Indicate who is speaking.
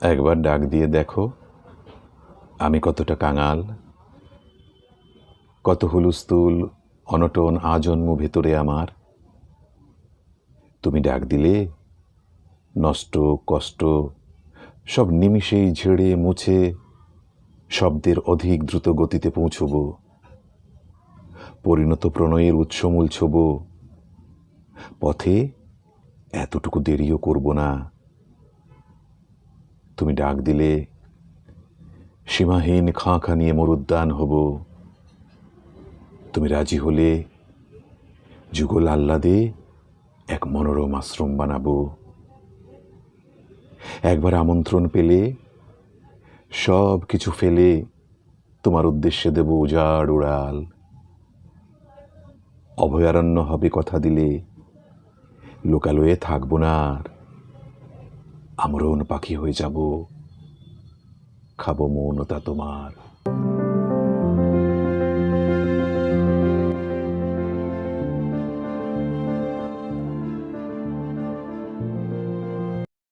Speaker 1: একবার ডাক দিয়ে দেখো, আমি কতটা কাঙাল, কত হুলুস্থুল, অনটন আজন্ম ভেতরে আমার। তুমি ডাক দিলে, নষ্ট, কষ্ট, সব নিমিষেই ঝেড়ে মুছে শব্দের অধিক দ্রুত গতিতে পৌঁছব। পরিণত প্রণয়ের উৎসমূল ছোব পথে এতটুকু দেরিও করব না। তুমি ডাক দিলে, সীমাহীন খাঁ খাঁ নিয়ে মরুদ্যান হব। তুমি রাজি হলে যুগল আহ্লাদে এক মনোরম আশ্রম বানাবো। একবার আমন্ত্রণ পেলে, সব কিছু ফেলে তোমার উদ্দেশ্যে দেব উজাড় উড়াল। অভয়ারণ্য হবে কথা দিলে, লোকালয়ে থাকব না আর। আমরণ পাখি হয়ে যাব। খাব মৌনতা তোমার।